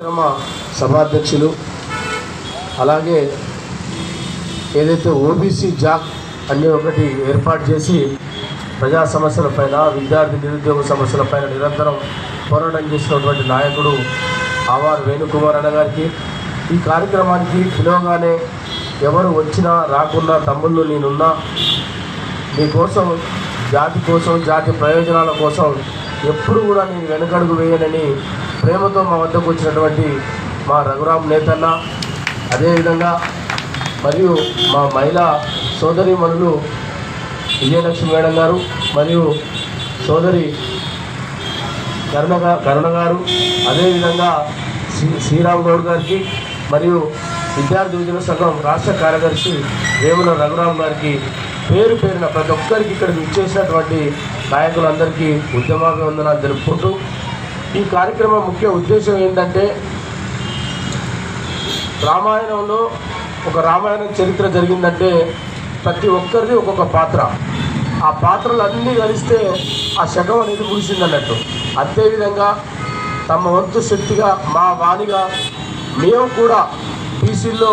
కార్యక్రమ సభాధ్యక్షులు అలాగే ఏదైతే ఓబీసీ జాక్ అనే ఒకటి ఏర్పాటు చేసి ప్రజా సమస్యలపైన విద్యార్థి నిరుద్యోగ సమస్యలపైన నిరంతరం పోరాటం చేసినటువంటి నాయకుడు ఆవార్ వేణుకుమార్ అన్న గారికి ఈ కార్యక్రమానికి పిలవగానే ఎవరు వచ్చినా రాకున్నా తమ్ముళ్ళు నేనున్నా మీకోసం జాతి కోసం జాతి ప్రయోజనాల కోసం ఎప్పుడు కూడా నేను వెనుకడుగు వేయనని ప్రేమతో మా వద్దకు వచ్చినటువంటి మా రఘురామ్ నేతన్న అదేవిధంగా మరియు మా మహిళా సోదరిమణులు విజయలక్ష్మి మేడం గారు మరియు సోదరి కరుణగా కరుణ గారు అదేవిధంగా శ్రీ శ్రీరామ్ గౌడ్ గారికి మరియు విద్యార్థి విజయ సంఘం రాష్ట్ర కార్యదర్శి వేముల రఘురాం గారికి పేరు పేరున ప్రతి ఒక్కరికి ఇక్కడికి ఇచ్చేసినటువంటి నాయకులందరికీ ఉద్యమాభివందనాలు తెలుపుకుంటూ ఈ కార్యక్రమం ముఖ్య ఉద్దేశం ఏంటంటే రామాయణంలో ఒక రామాయణ చరిత్ర జరిగిందంటే ప్రతి ఒక్కరిది ఒక్కొక్క పాత్ర. ఆ పాత్రలు అన్నీ కలిస్తే ఆ శకం అనేది ముగిసిందన్నట్టు. అదేవిధంగా తమ వంతు శక్తిగా మా వాణిగా మేము కూడా బీసీల్లో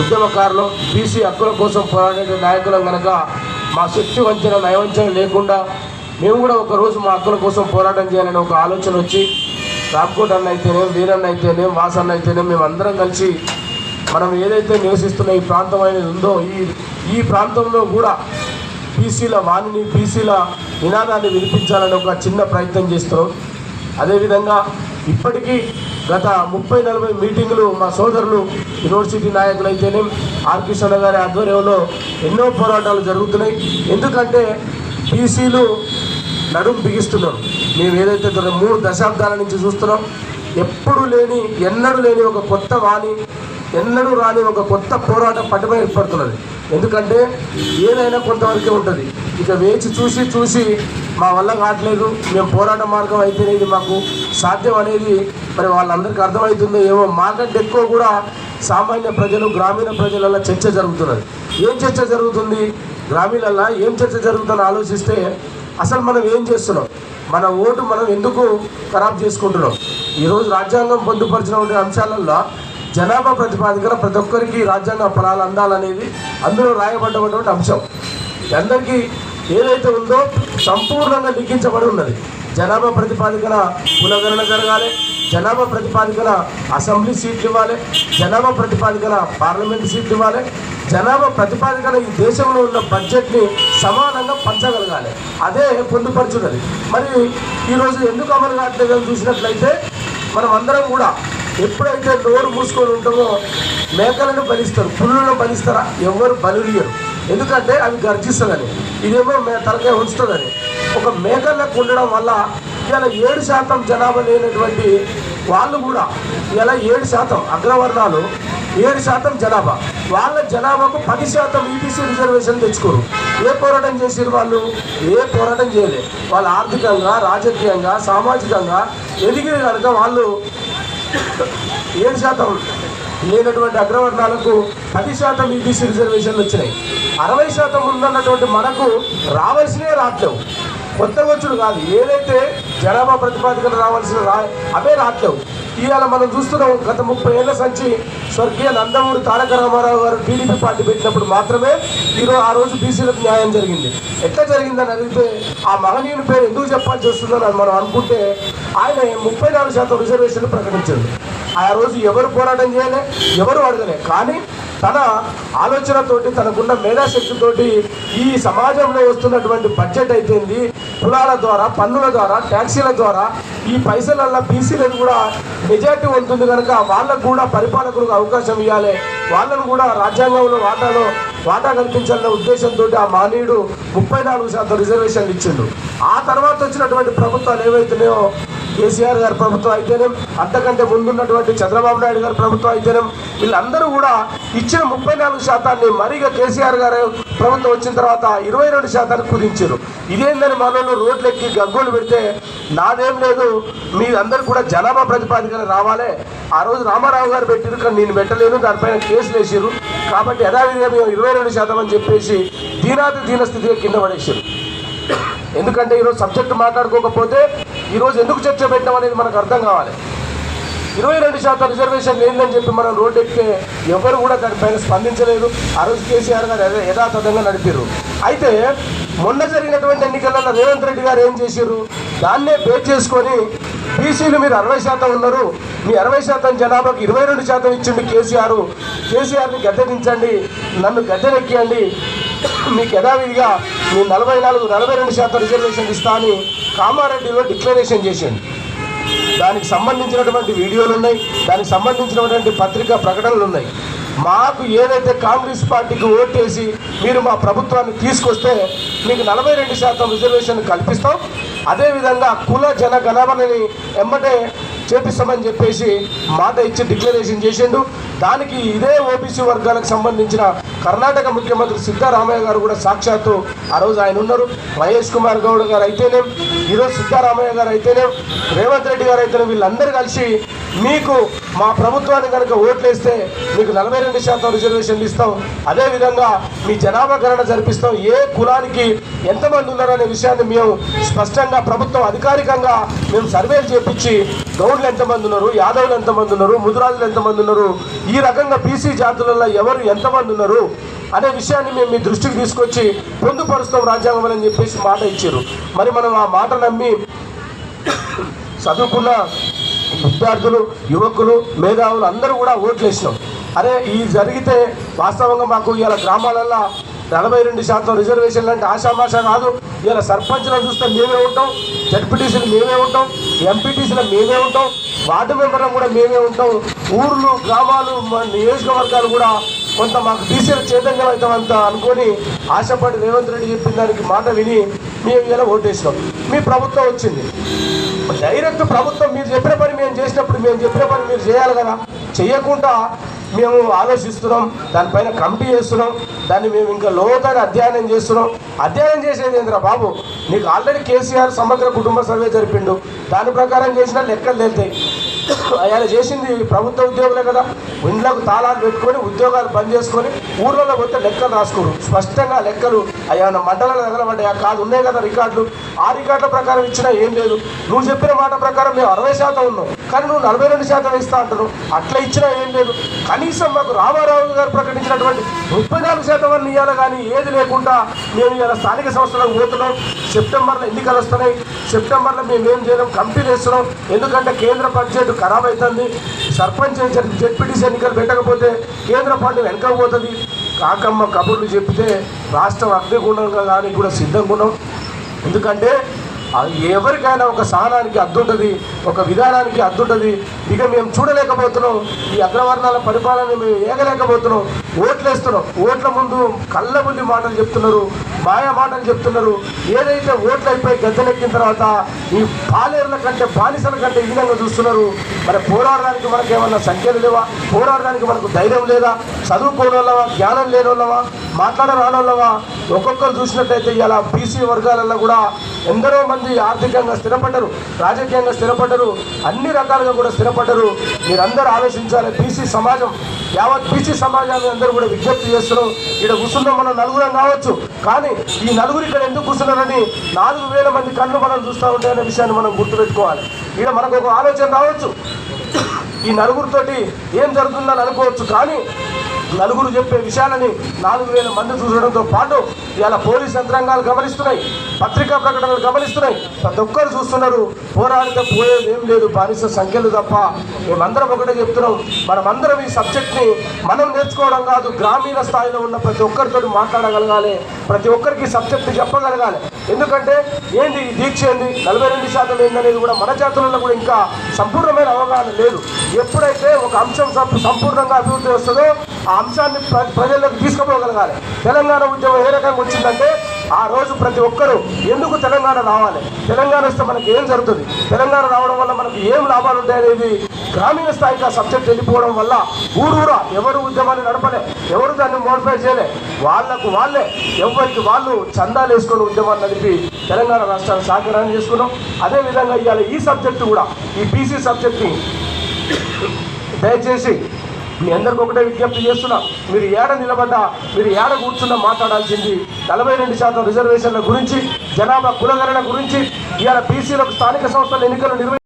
ఉద్యమకారులు బీసీ హక్కుల కోసం పోరాడే నాయకులం కనుక మా శక్తి వంచన నయవంచన లేకుండా మేము కూడా ఒకరోజు మా హక్కుల కోసం పోరాటం చేయాలని ఒక ఆలోచన వచ్చి రామ్కోట్ అన్న అయితేనే వీరన్న అయితేనే వాసన్న అయితేనే మేము అందరం కలిసి మనం ఏదైతే నివసిస్తున్న ఈ ప్రాంతం అనేది ఉందో ఈ ఈ ప్రాంతంలో కూడా పీసీల వాణిని పీసీల నినాదాన్ని వినిపించాలని ఒక చిన్న ప్రయత్నం చేస్తున్నాం. అదేవిధంగా ఇప్పటికీ గత ముప్పై నలభై మీటింగులు మా సోదరులు యూనివర్సిటీ నాయకులు అయితేనే ఆర్ గారి ఆధ్వర్యంలో ఎన్నో పోరాటాలు జరుగుతున్నాయి. ఎందుకంటే పీసీలు నడుము బిగిస్తున్నారు మేము ఏదైతే మూడు దశాబ్దాల నుంచి చూస్తున్నాం ఎప్పుడు లేని ఎన్నడూ లేని ఒక కొత్త వాణి ఎన్నడూ రాని ఒక కొత్త పోరాటం పట్టుమ ఏర్పడుతున్నది. ఎందుకంటే ఏదైనా కొంతవరకే ఉంటుంది. ఇక వేచి చూసి చూసి మా వల్ల కావట్లేదు మేము పోరాట మార్గం అయితేనే ఇది మాకు సాధ్యం అనేది మరి వాళ్ళందరికీ అర్థమవుతుందో ఏమో మాకంటే ఎక్కువ కూడా సామాన్య ప్రజలు గ్రామీణ ప్రజలలో చర్చ జరుగుతున్నది. ఏం చర్చ జరుగుతుంది? గ్రామీణల్లో ఏం చర్చ జరుగుతుందని ఆలోచిస్తే అసలు మనం ఏం చేస్తున్నాం? మన ఓటు మనం ఎందుకు ఖరాబ్ చేసుకుంటున్నాం? ఈరోజు రాజ్యాంగం పొందుపరిచినటువంటి అంశాలలో జనాభా ప్రతిపాదికన ప్రతి ఒక్కరికి రాజ్యాంగ ఫలాలు అందాలనేది అందులో రాయబడ్డటువంటి అంశం. అందరికీ ఏదైతే ఉందో సంపూర్ణంగా లిఖించబడి ఉన్నది. జనాభా ప్రతిపాదికన కులగణన జరగాలి జనాభా ప్రతిపాదికల అసెంబ్లీ సీట్లు ఇవ్వాలి జనాభా ప్రతిపాదికల పార్లమెంట్ సీట్లు ఇవ్వాలి జనాభా ప్రతిపాదికన ఈ దేశంలో ఉన్న బడ్జెట్ని సమానంగా పంచగలగాలి. అదే పొందుపరచున్నది. మరి ఈరోజు ఎందుకు అమలు కావట్లేదు అని చూసినట్లయితే మనం అందరం కూడా ఎప్పుడైతే నోరు మూసుకొని ఉంటామో మేకలను బలిస్తారు పుల్లులను బలిస్తారా? ఎవరు బలియరు. ఎందుకంటే అవి గర్జిస్తుందని. ఇదేమో మే తలకాయ ఉంచుతుందని. ఒక మేకలకు ఉండడం వల్ల ఇలా ఏడు శాతం జనాభా లేనటువంటి వాళ్ళు కూడా ఇలా ఏడు శాతం అగ్రవర్ణాలు ఏడు శాతం జనాభా. వాళ్ళ జనాభాకు పది శాతం ఈటీసీ రిజర్వేషన్ తెచ్చుకోరు. ఏ పోరాటం చేసారు వాళ్ళు? ఏ పోరాటం చేయలే. వాళ్ళు ఆర్థికంగా రాజకీయంగా సామాజికంగా ఎదిగిన కనుక వాళ్ళు ఏడు శాతం లేనటువంటి అగ్రవర్ణాలకు పది శాతం ఈటీసీ రిజర్వేషన్లు వచ్చినాయి. అరవై శాతం ఉందన్నటువంటి మనకు రావాల్సినవి రావట్లేవు. కొత్త వచ్చుడు కాదు. ఏదైతే జనాభా ప్రతిపాదికలు రావాల్సిన రా అవే రావట్లేవు. ఇవాళ మనం చూస్తున్నాం గత ముప్పై ఏళ్ళ సంచి స్వర్గీయ నందమూరి తారక రామారావు గారు టీడీపీ పార్టీ పెట్టినప్పుడు మాత్రమే ఈరోజు ఆ రోజు బీసీలకు న్యాయం జరిగింది. ఎట్లా జరిగిందని అడిగితే ఆ మహనీయుని పేరు ఎందుకు చెప్పాల్సి వస్తుందని మనం అనుకుంటే ఆయన ముప్పై నాలుగు శాతం రిజర్వేషన్లు ప్రకటించారు ఆ రోజు ఎవరు పోరాటం చేయలే ఎవరు అడగలే. కానీ తన ఆలోచనతోటి తనకున్న మేధాశక్తితోటి ఈ సమాజంలో వస్తున్నటువంటి బడ్జెట్ అయితేంది కులాల ద్వారా పన్నుల ద్వారా ట్యాక్సీల ద్వారా ఈ పైసలల్లో బీసీలను కూడా మెజార్టీ ఉంటుంది కనుక వాళ్ళకు కూడా పరిపాలకులకు అవకాశం ఇవ్వాలి. వాళ్ళను కూడా రాజ్యాంగంలో వాటాలో వాటా కల్పించాలన్న ఉద్దేశంతో ఆ మానీయుడు ముప్పై నాలుగు శాతం రిజర్వేషన్లు ఇచ్చిండు. ఆ తర్వాత వచ్చినటువంటి ప్రభుత్వాలు ఏవైతున్నాయో కేసీఆర్ గారి ప్రభుత్వం అయితేనేం అంతకంటే ముందున్నటువంటి చంద్రబాబు నాయుడు గారి ప్రభుత్వం అయితేనే వీళ్ళందరూ కూడా ఇచ్చిన ముప్పై నాలుగు శాతాన్ని మరీగా కేసీఆర్ గారు ప్రభుత్వం వచ్చిన తర్వాత ఇరవై రెండు శాతానికి కుదించారు. ఇదేందని మనలో రోడ్లెక్కి గగ్గోలు పెడితే నాదేం లేదు మీ అందరు కూడా జనాభా ప్రతిపాదికన రావాలే. ఆ రోజు రామారావు గారు పెట్టిరు కానీ నేను పెట్టలేను దానిపైన కేసులు వేసారు. కాబట్టి యథావిధిగా మేము ఇరవై రెండు శాతం అని చెప్పేసి దీనాది దీన స్థితిగా కింద పడేసారు. ఎందుకంటే ఈరోజు సబ్జెక్ట్ మాట్లాడుకోకపోతే ఈరోజు ఎందుకు చర్చ పెట్టడం అనేది మనకు అర్థం కావాలి. ఇరవై రెండు శాతం రిజర్వేషన్ లేదని చెప్పి మనం రోడ్డు ఎక్కితే ఎవరు కూడా దానిపైన స్పందించలేదు. ఆ రోజు కేసీఆర్ గారు యథాతథంగా నడిపారు అయితే మొన్న జరిగినటువంటి ఎన్నికలలో రేవంత్ రెడ్డి గారు ఏం చేశారు దాన్నే బేట్ చేసుకొని బీసీలు మీరు అరవై శాతం ఉన్నారు. మీ అరవై శాతం జనాభాకు ఇరవై రెండు శాతం ఇచ్చింది కేసీఆర్. కేసీఆర్ని గద్దెదించండి. నన్ను గద్దెనెక్కియండి. మీకు యథావిధిగా మీ నలభై నాలుగు నలభై రెండు శాతం రిజర్వేషన్ ఇస్తా అని కామారెడ్డిలో డిక్లరేషన్ చేసింది దానికి సంబంధించినటువంటి వీడియోలు ఉన్నాయి. దానికి సంబంధించినటువంటి పత్రికా ప్రకటనలు ఉన్నాయి. మాకు ఏదైతే కాంగ్రెస్ పార్టీకి ఓటేసి మీరు మా ప్రభుత్వాన్ని తీసుకొస్తే మీకు నలభై రెండు శాతం రిజర్వేషన్ కల్పిస్తాం. అదేవిధంగా కుల జన గణమని ఎమ్మటే చేపిస్తామని చెప్పేసి మాట ఇచ్చి డిక్లరేషన్ చేసిండు. దానికి ఇదే ఓబీసీ వర్గాలకు సంబంధించిన కర్ణాటక ముఖ్యమంత్రి సిద్ధరామయ్య గారు కూడా సాక్షాత్తు ఆ రోజు ఆయన ఉన్నారు. మహేష్ కుమార్ గౌడ్ గారు అయితేనే ఈరోజు సిద్ధరామయ్య గారు అయితేనే రేవంత్ రెడ్డి గారు అయితేనే వీళ్ళందరూ కలిసి మీకు మా ప్రభుత్వాన్ని కనుక ఓట్లేస్తే మీకు నలభై రెండు శాతం రిజర్వేషన్లు ఇస్తాం. అదేవిధంగా మీ జనాభా గణన జరిపిస్తాం. ఏ కులానికి ఎంతమంది ఉన్నారనే విషయాన్ని మేము స్పష్టంగా ప్రభుత్వం అధికారికంగా మేము సర్వేలు చేపించి గౌడ్లు ఎంతమంది ఉన్నారు యాదవులు ఎంతమంది ఉన్నారు ముదురాజులు ఎంతమంది ఉన్నారు ఈ రకంగా బీసీ జాతులలో ఎవరు ఎంతమంది ఉన్నారు అనే విషయాన్ని మేము మీ దృష్టికి తీసుకొచ్చి పొందుపరుస్తాం రాజ్యాంగం అని చెప్పేసి మాట ఇచ్చారు. మరి మనం ఆ మాట నమ్మి చదువుకున్న విద్యార్థులు యువకులు మేధావులు అందరూ కూడా ఓట్లు వేసినాం అరే ఈ జరిగితే వాస్తవంగా మాకు ఇవాళ గ్రామాలల్లో నలభై రెండు శాతం రిజర్వేషన్ లాంటి ఆశామాష కాదు. ఇలా సర్పంచ్లను చూస్తే మేమే ఉంటాం జడ్పీటీసీలు మేమే ఉంటాం ఎంపీటీసీలు మేమే ఉంటాం వార్డు మెంబర్లు కూడా మేమే ఉంటాం. ఊర్లు గ్రామాలు మా నియోజకవర్గాలు కూడా కొంత మాకు టీసీలు చైతన్యం అవుతామంత అనుకొని ఆశపడి రేవంత్ రెడ్డి చెప్పిన దానికి మాట విని మేము ఇలా ఓటేసినాం. మీ ప్రభుత్వం వచ్చింది. డైరెక్ట్ ప్రభుత్వం మీరు చెప్పిన పని మేము చేసినప్పుడు మేము చెప్పిన పని మీరు చేయాలి కదా. చేయకుండా మేము ఆలోచిస్తున్నాం దానిపైన కమిటీ చేస్తున్నాం దాన్ని మేము ఇంకా లోతైన అధ్యయనం చేస్తున్నాం. అధ్యయనం చేసేది ఏంద్రా బాబు? నీకు ఆల్రెడీ కేసీఆర్ సమగ్ర కుటుంబ సర్వే జరిపిండు. దాని ప్రకారం చేసిన లెక్కలు తేలుతాయి. ఆయన చేసింది ప్రభుత్వ ఉద్యోగులే కదా. ఇండ్లకు తాళాలు పెట్టుకొని ఉద్యోగాలు బంద్ చేసుకొని ఊర్లలో పోతే లెక్కలు రాసుకోరు. స్పష్టంగా లెక్కలు. అయ్యా మండలాలు తగలబడ్డాయా? కాదు ఉన్నాయి కదా రికార్డులు. ఆ రికార్డుల ప్రకారం ఇచ్చినా ఏం లేదు. నువ్వు చెప్పిన మాట ప్రకారం మేము అరవై శాతం ఉన్నాం. కానీ నువ్వు నలభై రెండు శాతం ఇస్తా అంటారు అట్లా ఇచ్చినా ఏం లేదు. కనీసం మాకు రామారావు గారు ప్రకటించినటువంటి ముప్పై నాలుగు శాతం అని ఇవ్వాలి కానీ ఏది లేకుండా మేము ఇలా స్థానిక సంస్థలకు పోతున్నాం. సెప్టెంబర్లో ఎన్నికలు వస్తున్నాయి. సెప్టెంబర్లో మేము ఏం చేయడం కంపెనీ వేస్తున్నాం. ఎందుకంటే కేంద్ర బడ్జెట్ ఖరాబ్ అవుతుంది సర్పంచ్ జెడ్పీటీసీ ఎన్నికలు పెట్టకపోతే కేంద్ర పార్టీ వెనకపోతుంది కాకమ్మ కబుర్లు చెప్తే రాష్ట్రం అగ్నిగుండంగా కానీ కూడా సిద్ధంగా ఉన్నాం. ఎందుకంటే ఎవరికైనా ఒక సహనానికి అద్దుంటుంది ఒక విధానానికి అద్దుంటుంది. ఇక మేము చూడలేకపోతున్నాం. ఈ అగ్రవర్ణాల పరిపాలన మేము ఏగలేకపోతున్నాం. ఓట్లేస్తున్నాం. ఓట్ల ముందు కళ్ళబుల్లి మాటలు చెప్తున్నారు మాయా మాటలు చెప్తున్నారు. ఏదైతే ఓట్లు అయిపోయి గద్దెనెక్కిన తర్వాత ఈ పాలేరుల కంటే బానిసల కంటే ఈ విధంగా చూస్తున్నారు. మరి పోరాడడానికి మనకు ఏమన్నా సంఖ్యలు లేవా? పోరాడడానికి మనకు ధైర్యం లేదా? చదువుకోని వాళ్ళవా జ్ఞానం లేని వాళ్ళవా ఒక్కొక్కరు చూసినట్టయితే ఇలా బీసీ వర్గాలలో కూడా ఎందరో మంది ఆర్థికంగా స్థిరపడ్డరు రాజకీయంగా స్థిరపడ్డరు అన్ని రకాలుగా కూడా స్థిరపడ్డరు. మీరందరూ ఆలోచించాలి. బీసీ సమాజం యావత్ బీసీ సమాజాన్ని అందరూ కూడా విజ్ఞప్తి చేస్తున్నాం ఇక్కడ కూర్చున్నాం మనం నలుగురం కావచ్చు. కానీ ఈ నలుగురు ఇక్కడ ఎందుకు కూర్చున్నారని నాలుగు వేల మంది కళ్ళు మనం చూస్తూ ఉంటాయనే విషయాన్ని మనం గుర్తుపెట్టుకోవాలి. ఇక్కడ మనకు ఒక ఆలోచన రావచ్చు. ఈ నలుగురితోటి ఏం జరుగుతుందని అనుకోవచ్చు. కానీ నలుగురు చెప్పే విషయాలని నాలుగు వేల మంది చూడడంతో పాటు ఇవాళ పోలీస్ యంత్రాంగాలు గమనిస్తున్నాయి పత్రికా ప్రకటనలు గమనిస్తున్నాయి. ప్రతి ఒక్కరు చూస్తున్నారు పోరాడితే పోయేది ఏం లేదు బానిస సంఖ్యలు తప్ప మేమందరం ఒకటే చెప్తున్నాం. మనమందరం ఈ సబ్జెక్ట్ని మనం నేర్చుకోవడం కాదు గ్రామీణ స్థాయిలో ఉన్న ప్రతి ఒక్కరితో మాట్లాడగలగాలి ప్రతి ఒక్కరికి సబ్జెక్ట్ చెప్పగలగాలి. ఎందుకంటే ఏంది ఈ దీక్ష ఏంది? నలభై రెండు శాతం ఏందనేది కూడా మన జాతులలో కూడా ఇంకా సంపూర్ణమైన అవగాహన లేదు. ఎప్పుడైతే ఒక అంశం సంపూర్ణంగా అభివృద్ధి వస్తుందో ఆ అంశాన్ని ప్ర- ప్రజల్లోకి తీసుకుపోగలగాలి. తెలంగాణ ఉద్యమం ఏ రకంగా వచ్చిందంటే ఆ రోజు ప్రతి ఒక్కరూ ఎందుకు తెలంగాణ రావాలి? తెలంగాణ వస్తే మనకి ఏం జరుగుతుంది? తెలంగాణ రావడం వల్ల మనకు ఏం లాభాలు ఉంటాయనేది గ్రామీణ స్థాయికి ఆ సబ్జెక్ట్ వెళ్ళిపోవడం వల్ల ఊరూరా ఎవరు ఉద్యమాన్ని నడపలే ఎవరు దాన్ని మోడిఫై చేయలే వాళ్ళకు వాళ్ళే ఎవరికి వాళ్ళు చందాలు వేసుకొని ఉద్యమాన్ని నడిపి తెలంగాణ రాష్ట్రాన్ని సాకారాన్ని చేసుకున్నాం. అదేవిధంగా ఇవాళ ఈ సబ్జెక్టు కూడా ఈ బీసీ సబ్జెక్ట్ని దయచేసి మీ అందరికి ఒకటే విజ్ఞప్తి చేస్తున్నా మీరు ఏడ నిలబడ్డా మీరు ఏడ కూర్చున్నా మాట్లాడాల్సింది నలభై రెండు శాతం రిజర్వేషన్ల గురించి జనాభా కులగణన గురించి ఇవాళ బీసీలకు స్థానిక సంస్థల ఎన్నికలు నిర్వహించారు